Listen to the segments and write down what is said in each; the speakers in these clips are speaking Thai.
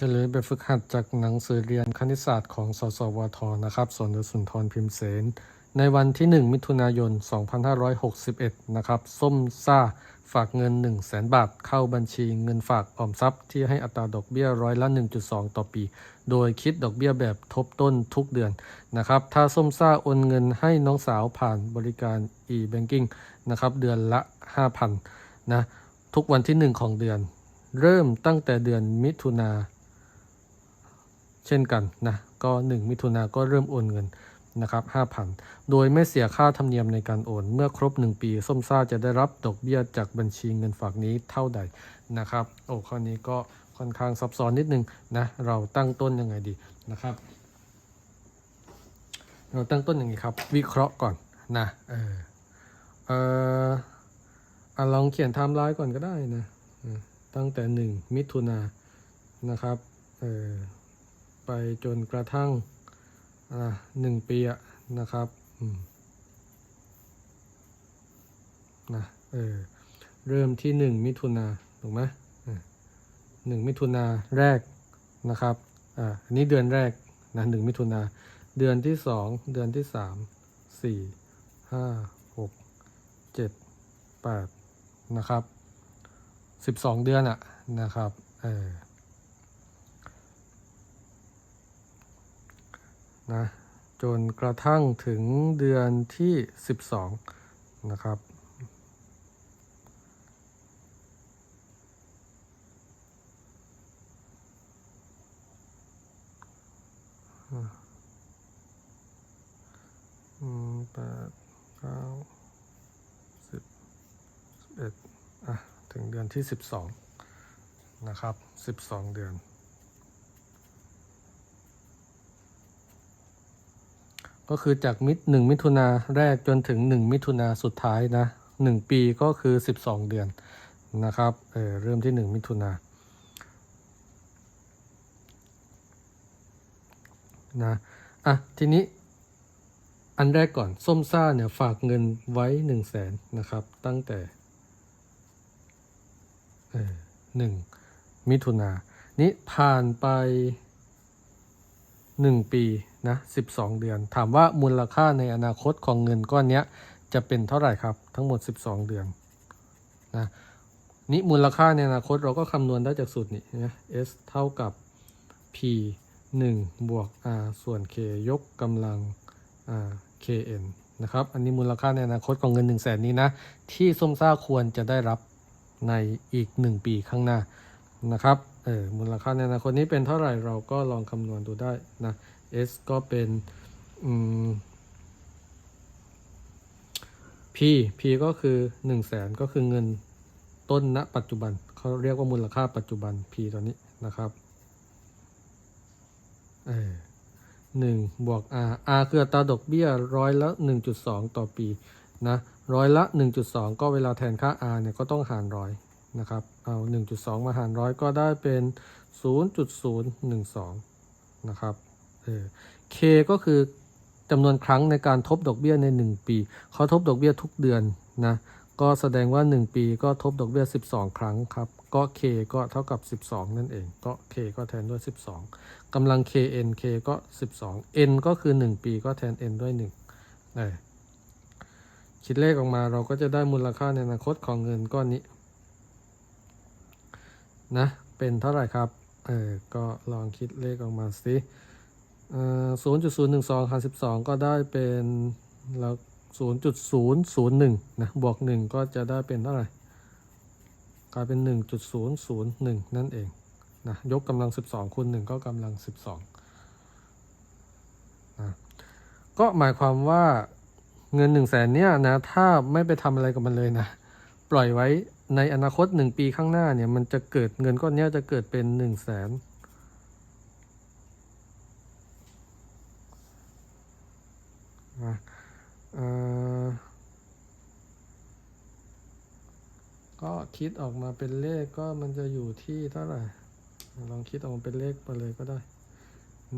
เฉลยแบบฝึกหัดจากหนังสือเรียนคณิตศาสตร์ของสสวทนะครับสวนดุสุนทรพิมพ์เสน ในวันที่ 1 มิถุนายน 2561 นะครับ ส้มซ่า ฝากเงิน 1 0 0 0 0แบาท เข้าบัญชีเงินฝากออมทรัพย์ที่ให้อัตราดอกเบี้ยร้อยละ 1.2 ต่อปี โดยคิดดอกเบี้ยแบบทบต้นทุกเดือนนะครับ ถ้าส้มซ่าโอนเงินให้น้องสาวผ่านบริการ e-banking นะครับ เดือนละ 5,000นะ ทุกวันที่ 1 ของเดือน เริ่มตั้งแต่เดือนมิถุนา เช่นกันนะก็ 1 มิถุนาก็เริ่มโอนเงินนะครับ5,000 โดยไม่เสียค่าธรรมเนียมในการโอน เมื่อครบ 1 ปี ส้มซ่าจะได้รับดอกเบี้ยจากบัญชีเงินฝากนี้เท่าใดนะครับ โอ้ข้อนี้ก็ค่อนข้างซับซ้อนนิดนึงนะ เราตั้งต้นยังไงดีนะครับ เราตั้งต้นอย่างนี้ครับ วิเคราะห์ก่อนนะ เออ เอออลองเขียนไทม์ไลน์ก่อนก็ได้นะอืมตั้งแต่หนึ่งมิถุนานะครับ เออ ไปจนกระทั่งหนึ่งปีะนะครับนะเออเริ่มที่หนึ่งมิถุนาถูกไหมหนึ่งมิถุนาแรกนะครับอ่าอันนี้เดือนแรกนะหนึ่งมิถุนาเดือนที่สองเดือนที่สามสี่ห้าหกเจ็ดแปดนะครับสิบสองเดือนอะนะครับเออ นะจนกระทั่งถึงเดือนที่ 12 นะครับ อืมแปดเก้าสิบสิบเอ็ดอะ ถึงเดือนที่12นะครับ12เดือน ก็คือจากมิถหนึ่งมิถุนาแรกจนถึงหนึ่งมิถุนาสุดท้ายนะหนึ่งปีก็คือสิบสองเดือนนะครับเเริ่มที่หนึ่งมิถุนานะอะทีนี้อันแรกก่อนส้มซ่าเนี่ยฝากเงินไว้หนึ่งแสนนะครับ ตั้งแต่หนึ่งมิถุนานี้ผ่านไป 1 ปีนะ 12 เดือน ถามว่ามูลค่าในอนาคตของเงินก้อนนี้จะเป็นเท่าไหร่ครับ ทั้งหมด 12 เดือนนะนี่มูลค่าในอนาคตเราก็คำนวณได้จากสูตรนี้นะ S เท่ากับ P 1 บวก R ส่วน K ยกกำลัง R KN นะครับ อันนี้มูลค่าในอนาคตของเงิน 1 0 0 0 0แสนนี้นะ ที่ส้มซ่าควรจะได้รับในอีก 1 ปีข้างหน้านะครับ เออมูลค่าในอนาคตนี้เป็นเท่าไหร่เราก็ลองคำนวณดูได้นะ S ก็เป็นอืม P P ก็คือ 1 0 0 0 0แสนก็คือเงินต้นณปัจจุบันเขาเรียกว่ามูลค่าปัจจุบัน P ตัวนี้นะครับเออหนึ่งบวก R R คืออัตราดอกเบี้ยร้อยละ 1.2 ต่อปีนะร้อยละ 1.2 ก็เวลาแทนค่า R เนี่ยก็ต้องหารร้อยนะครับ เอา 1.2 มาหารร้อยก็ได้เป็น 0.012 นะครับ เออ K ก็คือจำนวนครั้งในการทบดอกเบี้ยใน 1 ปี เขาทบดอกเบี้ยทุกเดือนนะ ก็แสดงว่า 1 ปีก็ทบดอกเบี้ย 12 ครั้งครับ ก็ K ก็เท่ากับ 12 นั่นเอง ก็ K ก็แทนด้วย 12กำลัง KN K ก็ 12 N ก็คือ 1 ปีก็แทน N ด้วย1เออคิดเลขออกมาเราก็จะได้มูลค่าในอนาคตของเงินก้อนนี้นะ เป็นเท่าไหร่ครับ เออ ก็ลองคิดเลขออกมาสิ ศูนย์จุดศูนย์หนึ่งสองหารสิบสองก็ได้เป็นแล้วศูนย์จุดศูนย์ศูนย์หนึ่งนะบวกหนึ่งก็จะได้เป็นเท่าไหร่กลายเป็นหนึ่งจุดศูนย์ศูนย์หนึ่งนั่นเองนะยกกำลังสิบสองคูณหนึ่งก็กำลังสิบสองนะก็หมายความว่าเงินหนึ่งแสนเนี่ยนะถ้าไม่ไปทำอะไรกับมันเลยนะ ปล่อยไว้ในอนาคตหนึ่งปีข้างหน้าเนี่ยมันจะเกิดเงินก้อนเนี้ยจะเกิดเป็นหนึ่งแสนนะเอ่อ ก็คิดออกมาเป็นเลขก็มันจะอยู่ที่เท่าไหร่ ลองคิดออกมาเป็นเลขไปเลยก็ได้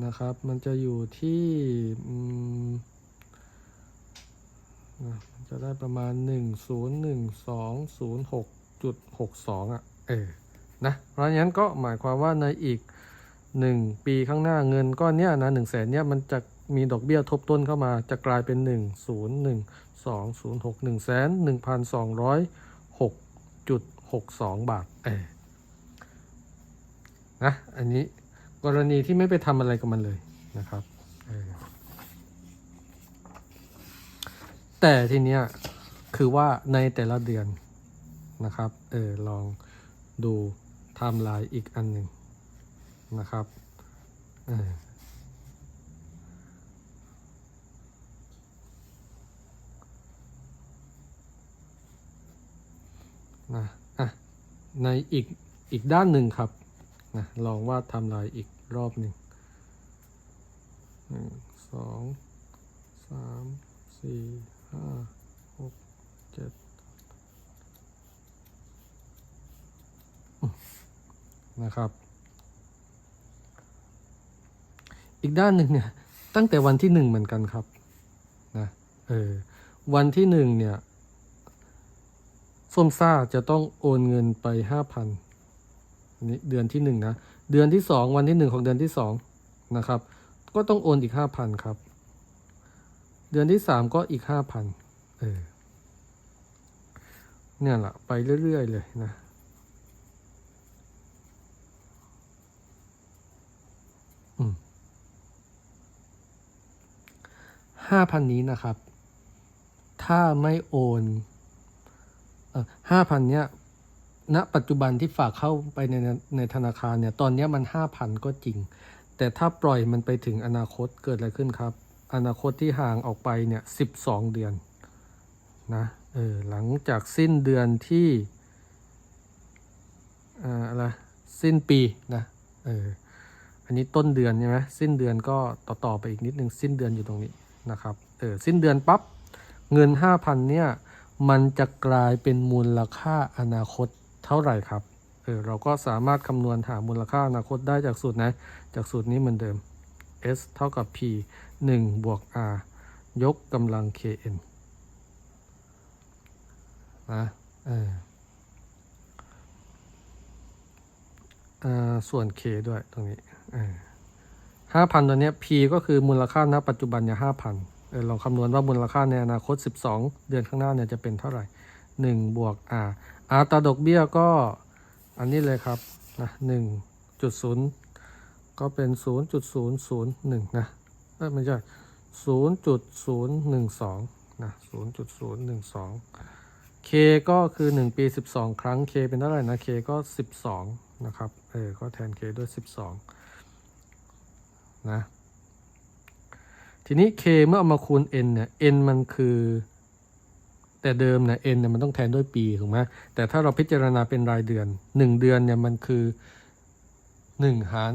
นะครับ มันจะอยู่ที่มนะมันจะได้ประมาณ 1 0 1 2 0 6จุด62 อะ เออ นะ เพราะฉะนั้นก็หมายความว่าในอีกหนึ่งปีข้างหน้าเงินก้อนเนี้ยนะหนึ่งแสนเนี้ยมันจะ มีดอกเบี้ยทบต้นเข้ามาจะกลายเป็นหนึ่งศูนย์หนึ่งสองศูนย์หกหนึ่งแสนหนึ่งพันสองร้อยหกจุดหกสองบาทเออนะอันนี้กรณีที่ไม่ไปทำอะไรกับมันเลยนะครับแต่ทีเนี้ยคือว่าในแต่ละเดือนนะครับเออลองดูไทม์ไลน์อีกอันหนึ่งนะครับเออ นะอะในอีกอีกด้านหนึ่งครับนะลองวาดไทม์ไลน์อีกรอบหนึ่งหนึ่งสองสามสี่ห้าหกเจ็ดนะครับ อีกด้านหนึ่งเนี่ยตั้งแต่วันที่หนึ่งเหมือนกันครับนะเออวันที่หนึ่งเนี่ย ส้มซ่าจะต้องโอนเงินไปห้าพันนี่เดือนที่หนึ่งนะ เดือนที่สองวันที่หนึ่งของเดือนที่สองนะครับ ก็ต้องโอนอีกห้าพันครับ เดือนที่สามก็อีกห้าพันเออเนี่ยแหละไปเรื่อยๆเลยนะห้าพันนี้นะครับ ถ้าไม่โอน ห้าพันเนี้ยณปัจจุบันที่ฝากเข้าไปในในธนาคารเนี่ย ตอนนี้มันห้าพันก็จริง แต่ถ้าปล่อยมันไปถึงอนาคตเกิดอะไรขึ้นครับ อนาคตที่ห่างออกไปเนี่ยสิบสองเดือนนะเออหลังจากสิ้นเดือนที่อ่าอะไรสิ้นปีนะเอออันนี้ต้นเดือนใช่ไหมสิ้นเดือนก็ต่อต่อไปอีกนิดนึงสิ้นเดือนอยู่ตรงนี้นะครับเออสิ้นเดือนปั๊บเงิน5,000เนี่ย มันจะกลายเป็นมูลค่าอนาคตเท่าไหร่ครับ เออเราก็สามารถคำนวณหามูลค่าอนาคตได้จากสูตรนะ จากสูตรนี้เหมือนเดิม s เท่ากับ p 1 บวก r ยกกำลัง kn นะเอออ่าส่วน k ด้วยตรงนี้ห้าพันตัวเนี้ย P ก็คือมูลค่าณปัจจุบันเนี่ยห้าพัน ลองคำนวณว่ามูลค่าในอนาคต 12 เดือนข้างหน้าเนี่ยจะเป็นเท่าไหร่1บวก R อัตราดอกเบี้ยก็อันนี้เลยครับนะ1.0 ก็เป็น 0.001 นะเอ้ยไม่ใช่0.012 นะ 0.012 K ก็คือ 1 ปี 12 ครั้ง K เป็นเท่าไหร่นะ K ก็ 12 นะครับ เออ ก็แทน K ด้วย 12 นะ ทีนี้ k เมื่อเอามาคูณ n เนี่ย n มันคือ แต่เดิมเนี่ย n เนี่ยมันต้องแทนด้วยปีถูกไหมแต่ถ้าเราพิจารณาเป็นรายเดือน 1 เดือนเนี่ยมันคือ 1 หาร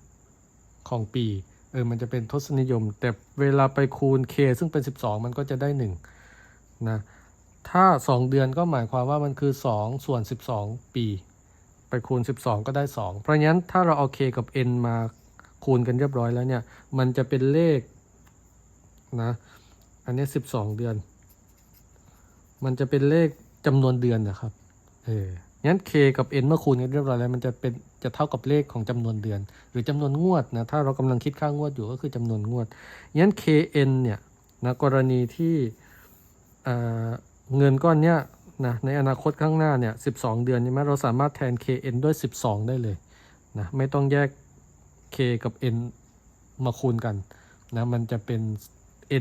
12 ของปี เออ มันจะเป็นทศนิยม แต่เวลาไปคูณ k ซึ่งเป็น 12 มันก็จะได้ 1 นะ ถ้า 2 เดือนก็หมายความว่ามันคือ 2 ส่วน 12 ปี ไปคูณ 12 ก็ได้ 2 เพราะงั้นถ้าเราเอา k กับ n มาคูณกันเรียบร้อยแล้วเนี่ย มันจะเป็นเลข นะ อันนี้12เดือน มันจะเป็นเลขจำนวนเดือนนะครับ เอองั้น k กับ n เมื่อคูณกันเรียบร้อยแล้วมันจะเป็นจะเท่ากับเลขของจำนวนเดือน หรือจำนวนงวดนะถ้าเรากำลังคิดค่างวดอยู่ก็คือจำนวนงวดงั้น kn เนี่ยนะกรณีที่เเงินก้อนเนี้ยนะในอนาคตข้างหน้าเนี่ย12เดือนใช่ไหมเราสามารถแทน kn ด้วย 12 ได้เลยนะไม่ต้องแยก k กับ n มาคูณกันนะมันจะเป็น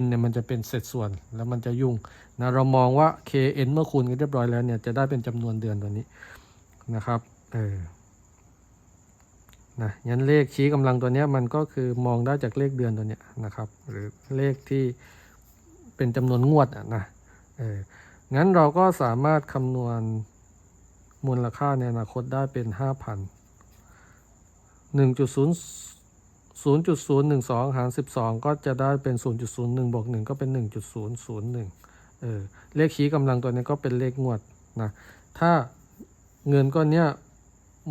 n เนี่ยมันจะเป็นเศษส่วนแล้วมันจะยุ่งนะเรามองว่า k n เมื่อคูณกันเรียบร้อยแล้วเนี่ยจะได้เป็นจำนวนเดือนตัวนี้นะครับเออนะงั้นเลขชี้กำลังตัวเนี้ยมันก็คือมองได้จากเลขเดือนตัวเนี้ยนะครับ หรือเลขที่เป็นจำนวนงวดอะนะเอองั้นเราก็สามารถคำนวณมูลค่าในอนาคตได้เป็น 5,000ห นึ่งจุดศูนย์จุดศูนย์หนึ่งสองหารสิบสองก็จะได้เป็นศูนย์จุดศูนย์หนึ่งบวกหนึ่งก็เป็นหนึ่งจุดศูนย์ศูนย์หนึ่งเออ เลขชี้กำลังตัวนี้ก็เป็นเลขงวดนะ ถ้าเงินก้อนเนี้ย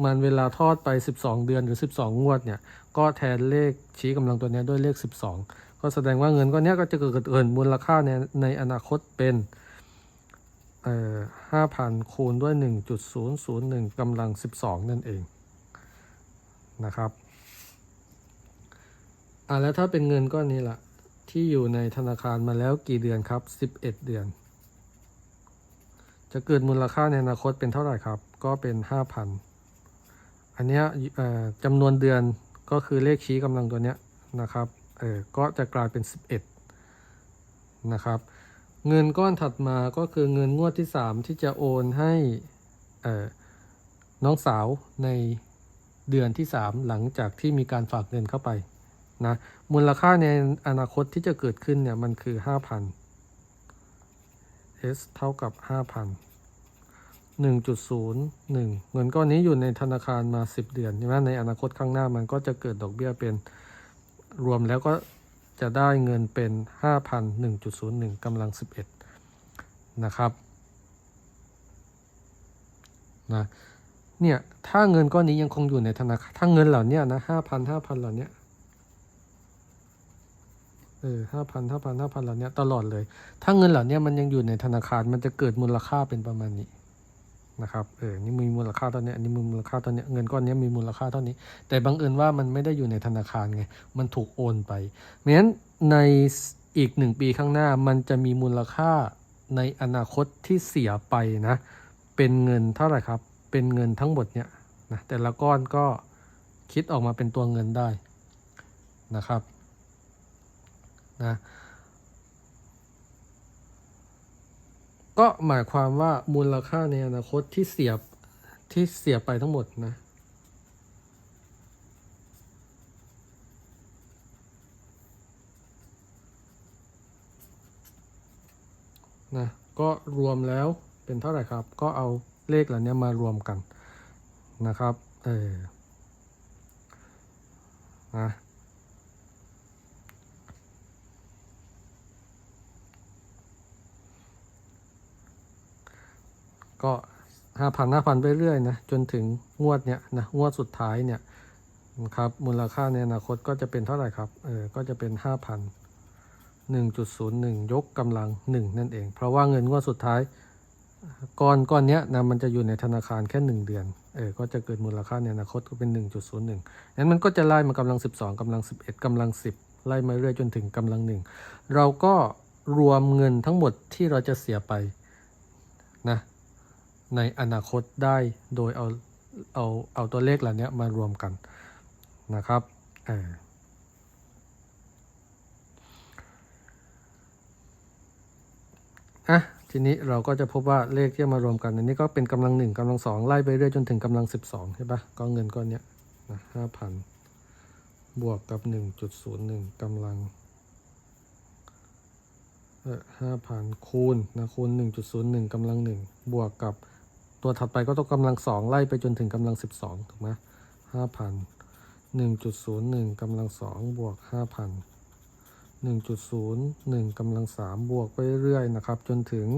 มันเวลาทอดไป 12 เดือนหรือ 12 งวดเนี่ย ก็แทนเลขชี้กำลังตัวนี้ด้วยเลข 12 ก็แสดงว่าเงินก้อนเนี้ยก็จะเกิดเกินมูลค่าในในอนาคตเป็นเอ่อห้าพันคูณด้วย 1.001กำลัง 12 นั่นเองนะครับ อะแล้วถ้าเป็นเงินก้อนนี้ล่ะ ที่อยู่ในธนาคารมาแล้วกี่เดือนครับสิบเอ็ดเดือน จะเกิดมูลค่าในอนาคตเป็นเท่าไหร่ครับ ก็เป็นห้าพันอันเนี้ยจำนวนเดือนก็คือเลขชี้กำลังตัวเนี้ยนะครับเออก็จะกลายเป็นสิบเอ็ดนะครับ เงินก้อนถัดมาก็คือเงินงวดที่ 3 ที่จะโอนให้เออน้องสาวในเดือนที่ 3 หลังจากที่มีการฝากเงินเข้าไป นะมูลค่าในอนาคตที่จะเกิดขึ้นเนี่ยมันคือ 5,000 S เท่ากับ 5,000 1.01 เงินก้อนนี้อยู่ในธนาคารมา 10 เดือนใช่ไหมในอนาคตข้างหน้ามันก็จะเกิดดอกเบี้ยเป็นรวมแล้วก็จะได้เงินเป็น 5,000 1.01กำลัง 11 นะครับนะเนี่ย ถ้าเงินก้อนนี้ยังคงอยู่ในธนาคาร ถ้าเงินเหล่านี้นะ5,000 5,000เหล่านี้ เออห้าพันห้าพันห้าพันเหล่าเนี้ยตลอดเลย ถ้าเงินเหล่านี้มันยังอยู่ในธนาคารมันจะเกิดมูลค่าเป็นประมาณนี้นะครับ เออ นี่มีมูลค่าเท่านี้อันนี้มีมูลค่าเท่านี้เงินก้อนนี้มีมูลค่าเท่านี้ แต่บังเอิญว่ามันไม่ได้อยู่ในธนาคารไง มันถูกโอนไปเพราะฉะนั้นในอีกหนึ่งปีข้างหน้ามันจะมีมูลค่าในอนาคตที่เสียไปนะ เป็นเงินเท่าไหร่ครับ เป็นเงินทั้งหมดเนี่ยนะ แต่ละก้อนก็คิดออกมาเป็นตัวเงินได้นะครับ นะก็หมายความว่ามูลค่าในอนาคตที่เสียที่เสียไปทั้งหมดนะ นะ ก็รวมแล้วเป็นเท่าไหร่ครับ ก็เอาเลขเหล่านี้มารวมกันนะครับ เออนะ ก็ห้าพันห้าพันไปเรื่อยนะจนถึงงวดเนี้ยนะงวดสุดท้ายเนี่ยนะครับมูลค่าในอนาคตก็จะเป็นเท่าไหร่ครับเออก็จะเป็นห้าพัน1.01ยกกำลัง1นั่นเอง เพราะว่าเงินงวดสุดท้ายก้อนก้อนเนี้ยนะมันจะอยู่ในธนาคารแค่1เดือนเออก็จะเกิดมูลค่าในอนาคตก็เป็น1.01นั้นมันก็จะไล่มากำลัง12กำลัง11กำลัง10ไล่มาเรื่อยจนถึงกำลัง1เราก็รวมเงินทั้งหมดที่เราจะเสียไปนะ ในอนาคตได้โดยเอาเอาเอาตัวเลขเหล่านี้มารวมกันนะครับอะทีนี้เราก็จะพบว่าเลขที่มารวมกันอันนี้ก็เป็นกำลังหนึ่งกำลังสองไล่ไปเรื่อยจนถึงกำลังสิบสองใช่ปะก็เงินก้อนเนี้ยนะห้าพันบวกกับหนึ่งจุดศูนย์หนึ่งกำลังเออห้าพันคูณนะคูณหนึ่งจุดศูนย์หนึ่งกำลังหนึ่งบวกกับ ตัวถัดไปก็ต้องกำลังสองไล่ไปจนถึงกำลังสิบสองถูกไหมห้าพันหนึ่งจุดศูนย์หนึ่งกำลังสองบวกห้าพัน1.01กำลังสามบวกไปเรื่อยๆนะครับ จนถึง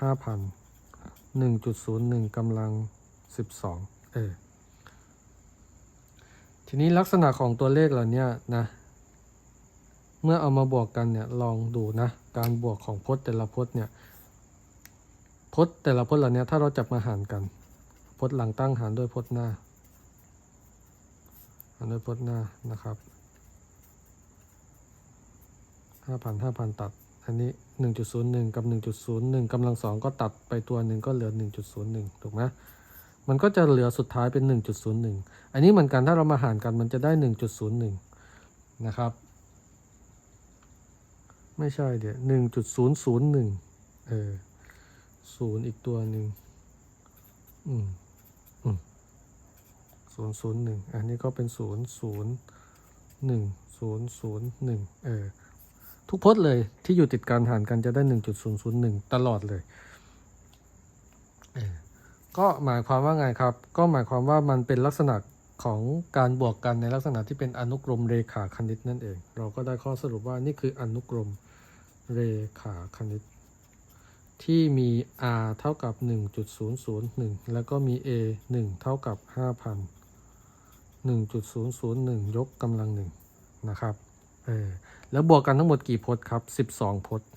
ห้าพันหนึ่งจุดศูนย์หนึ่งกำลังสิบสองเออทีนี้ลักษณะของตัวเลขเหล่านี้นะเมื่อเอามาบวกกันเนี่ยลองดูนะการบวกของพจน์แต่ละพจน์เนี่ย พจน์แต่ละพจน์เหล่านี้ถ้าเราจับมาหารกัน พจน์หลังตั้งหารด้วยพจน์หน้า หารด้วยพจน์หน้านะครับห้าพันห้าพันตัด อันนี้หนึ่งจุดศูนย์หนึ่งกับหนึ่งจุดศูนย์หนึ่งกำลังสองก็ตัดไปตัวหนึ่งก็เหลือหนึ่งจุดศูนย์หนึ่งถูกไหมมันก็จะเหลือสุดท้ายเป็นหนึ่งจุดศูนย์หนึ่งอันนี้เหมือนกันถ้าเรามาหารกันมันจะได้หนึ่งจุดศูนย์หนึ่งนะครับ ไม่ใช่เดี๋ยวหนึ่งจุดศูนย์ศูนย์หนึ่งเออ ศูนย์อีกตัวหนึ่งอืมอืมศูนย์ศูนย์หนึ่งอันนี้ก็เป็นศูนย์ศูนย์หนึ่งศูนย์ศูนย์หนึ่งเออ ทุกพจน์เลยที่อยู่ติดกันหารกันจะได้1.001ตลอดเลยเออก็หมายความว่าไงครับ ก็หมายความว่ามันเป็นลักษณะของการบวกกันในลักษณะที่เป็นอนุกรมเรขาคณิตนั่นเอง เราก็ได้ข้อสรุปว่านี่คืออนุกรมเรขาคณิต ที่มี r เท่ากับ 1.001 แล้วก็มี a 1 เท่ากับ 5,000 1.001 ยกกำลังหนึ่งนะครับเออแล้วบวกกันทั้งหมดกี่พจน์ครับ 12 พจน์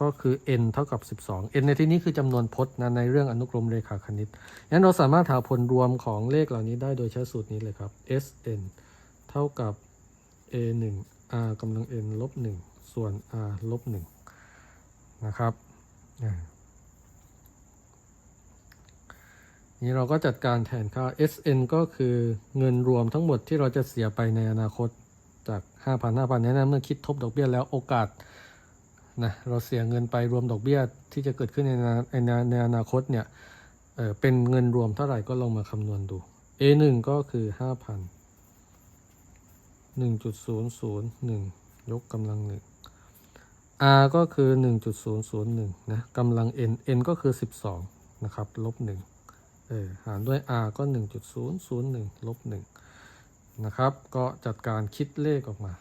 ก็คือ n เท่ากับ 12 n ในที่นี้คือจำนวนพจน์นะในเรื่องอนุกรมเรขาคณิตงั้นเราสามารถหาผลรวมของเลขเหล่านี้ได้โดยใช้สูตรนี้เลยครับ Sn เท่ากับ a 1 r กำลัง n ลบ1ส่วน r ลบ1 นะครับนี้เราก็จัดการแทนค่า Sn ก็คือเงินรวมทั้งหมดที่เราจะเสียไปในอนาคตจาก 5,000 5,000นี้นะเมื่อคิดทบดอกเบี้ยแล้วโอกาสนะเราเสียเงินไปรวมดอกเบี้ยที่จะเกิดขึ้นในในในอนาคตเนี่ยเออเป็นเงินรวมเท่าไหร่ก็ลองมาคำนวณดู A1 ก็คือ 5,000 1.001 ยกกำลังหนึ่ง R ก็คือ 1.001 นะกำลัง n n ก็คือ 12 นะครับ ลบ1เออหารด้วย r ก็ 1.001 ลบ1นะครับ ก็จัดการคิดเลขออกมา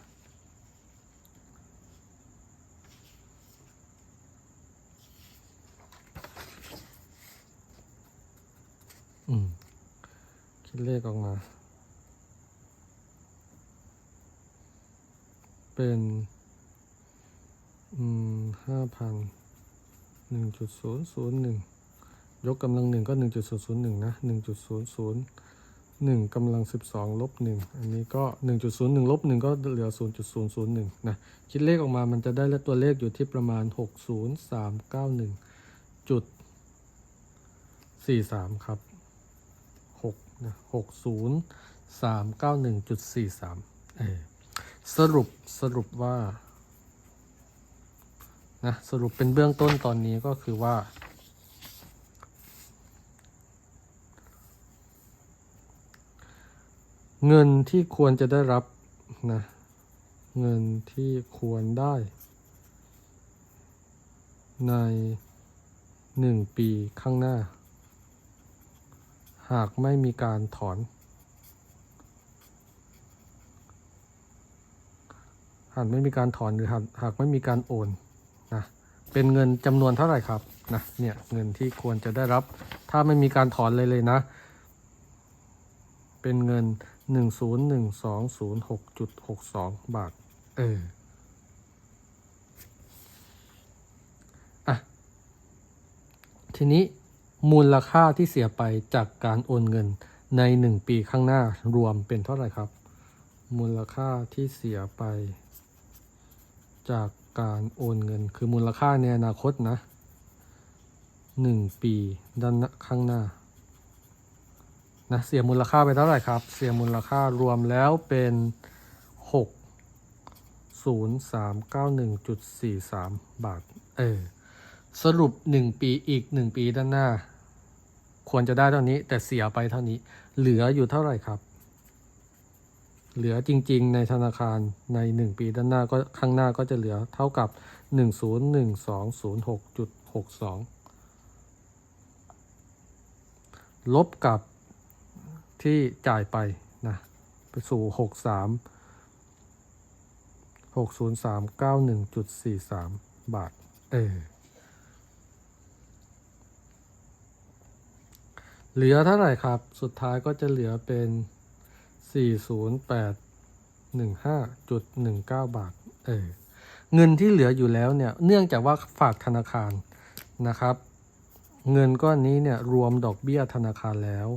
อืมคิดเลขออกมา เป็น อืมห้าพันหนึ่งจุดศูนย์ศูนย์หนึ่งยกกำลังหนึ่งก็หนึ่งจุดศูนย์ศูนย์หนึ่งนะหนึ่งจุดศูนย์ศูนย์หนึ่งกำลังสิบสองลบหนึ่งอันนี้ก็หนึ่งจุดศูนย์หนึ่งลบหนึ่งก็เหลือศูนย์จุดศูนย์ศูนย์หนึ่งนะคิดเลขออกมามันจะได้ตัวเลขอยู่ที่ประมาณหกศูนย์สามเก้าหนึ่งจุดสี่สามครับหกนะหกศูนย์สามเก้าหนึ่งจุดสี่สามเออสรุปสรุปว่า นะสรุปเป็นเบื้องต้นตอนนี้ก็คือว่า เงินที่ควรจะได้รับนะเงินที่ควรได้ ในหนึ่งปีข้างหน้า หากไม่มีการถอน หากไม่มีการถอนหรือหากหากไม่มีการโอน เป็นเงินจำนวนเท่าไหร่ครับนะเนี่ยเงินที่ควรจะได้รับ ถ้าไม่มีการถอนเลยเลยนะ เป็นเงิน 101,206.62 บาท เอออะทีนี้มูลค่าที่เสียไปจากการโอนเงินใน 1 ปีข้างหน้ารวมเป็นเท่าไหร่ครับ มูลค่าที่เสียไป จาก การโอนเงิน คือมูลค่าในอนาคตนะหนึ่งปีด้านข้างหน้านะเสียมูลค่าไปเท่าไหร่ครับ เสียมูลค่ารวมแล้วเป็นหกศูนย์สามเก้าหนึ่งจุดสี่สามบาท เออ สรุปหนึ่งปีอีกหนึ่งปีด้านหน้า ควรจะได้เท่านี้ แต่เสียไปเท่านี้ เหลืออยู่เท่าไหร่ครับ เหลือจริง ๆ ในธนาคารใน 1 ปีด้านหน้าก็ข้างหน้าก็จะเหลือเท่ากับ 101206.62 ลบกับที่จ่ายไปนะไปสู่ 63 60391.43 บาท เออ เหลือเท่าไหร่ครับ สุดท้ายก็จะเหลือเป็น 40815.19 บาท เออ เงินที่เหลืออยู่แล้วเนี่ย เนื่องจากว่าฝากธนาคารนะครับ เงินก้อนนี้เนี่ยรวมดอกเบี้ยธนาคารแล้ว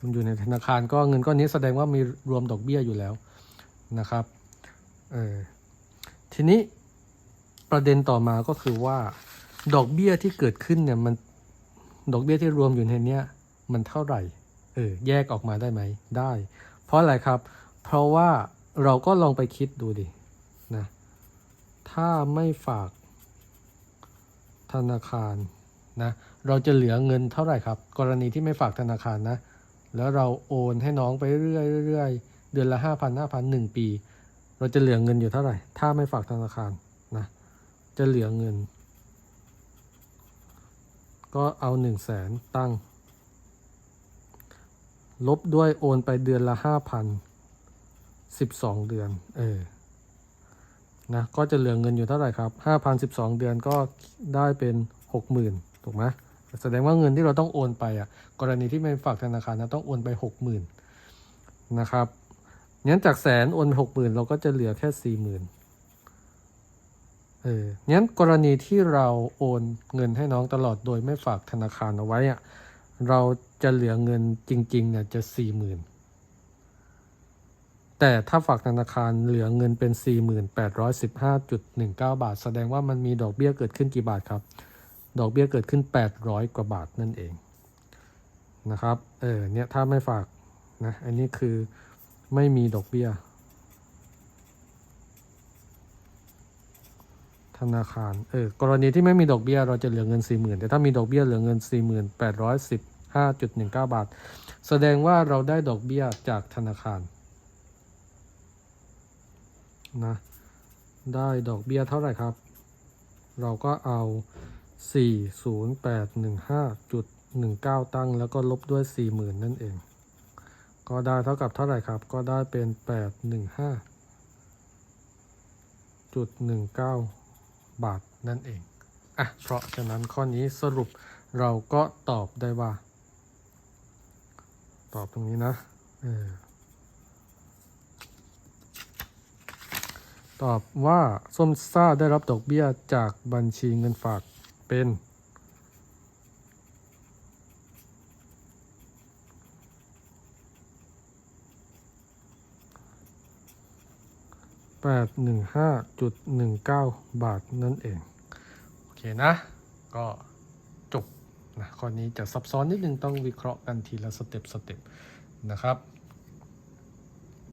มันอยู่ในธนาคารก็เงินก้อนนี้แสดงว่ามีรวมดอกเบี้ยอยู่แล้วนะครับ เออ ทีนี้ประเด็นต่อมาก็คือว่า ดอกเบี้ยที่เกิดขึ้นเนี่ยมัน ดอกเบี้ยที่รวมอยู่ในนี้มันเท่าไหร่ เออ แยกออกมาได้ไหม ได้ เพราะอะไรครับ เพราะว่าเราก็ลองไปคิดดูดิ นะ ถ้าไม่ฝากธนาคารนะ เราจะเหลือเงินเท่าไหร่ครับ กรณีที่ไม่ฝากธนาคารนะ แล้วเราโอนให้น้องไปเรื่อยๆเรื่อยเดือนละห้าพันห้าพันหนึ่งปี เราจะเหลือเงินอยู่เท่าไหร่ ถ้าไม่ฝากธนาคารนะ จะเหลือเงิน ก็เอาหนึ่งแสนตั้ง ลบด้วยโอนไปเดือนละห้าพันสิบสองเดือน เออ นะ ก็จะเหลือเงินอยู่เท่าไหร่ครับห้าพันสิบสองเดือนก็ได้เป็นหกหมื่นถูกไหมแสดงว่าเงินที่เราต้องโอนไปอะ กรณีที่ไม่ฝากธนาคารนะต้องโอนไปหกหมื่นนะครับงั้นจากแสนโอนหกหมื่นเราก็จะเหลือแค่สี่หมื่น เอองั้นกรณีที่เราโอนเงินให้น้องตลอดโดยไม่ฝากธนาคารเอาไว้อะเราจะเหลือเงินจริงๆเนี่ยจะสี่หมื่นแต่ถ้าฝากธนาคารเหลือเงินเป็น 4815.19 บาท แสดงว่ามันมีดอกเบี้ยเกิดขึ้นกี่บาทครับ ดอกเบี้ยเกิดขึ้น 800 กว่าบาทนั่นเองนะครับ เออเนี่ยถ้าไม่ฝากนะ อันนี้คือไม่มีดอกเบี้ย ธนาคาร เออ กรณีที่ไม่มีดอกเบี้ยเราจะเหลือเงิน 40,000 แต่ถ้ามีดอกเบี้ยเหลือเงิน 4815.19 บาท แสดงว่าเราได้ดอกเบี้ยจากธนาคาร นะ ได้ดอกเบี้ยเท่าไหร่ครับ เราก็เอา 40815.19 ตั้ง แล้วก็ลบด้วย 40,000 นั่นเอง ก็ได้เท่ากับเท่าไหร่ครับ ก็ได้เป็น 815.19 บาทนั่นเอง อะ เพราะฉะนั้นข้อนี้สรุปเราก็ตอบได้ว่า ตอบตรงนี้นะออตอบว่าส้มซ่าได้รับดอกเบี้ยจากบัญชีเงินฝากเป็น 815.19 บาทนั่นเอง โอเคนะ ก็จบนะข้อนี้จะซับซ้อนนิดนึงต้องวิเคราะห์กันทีละสเต็ปสเต็ปนะครับ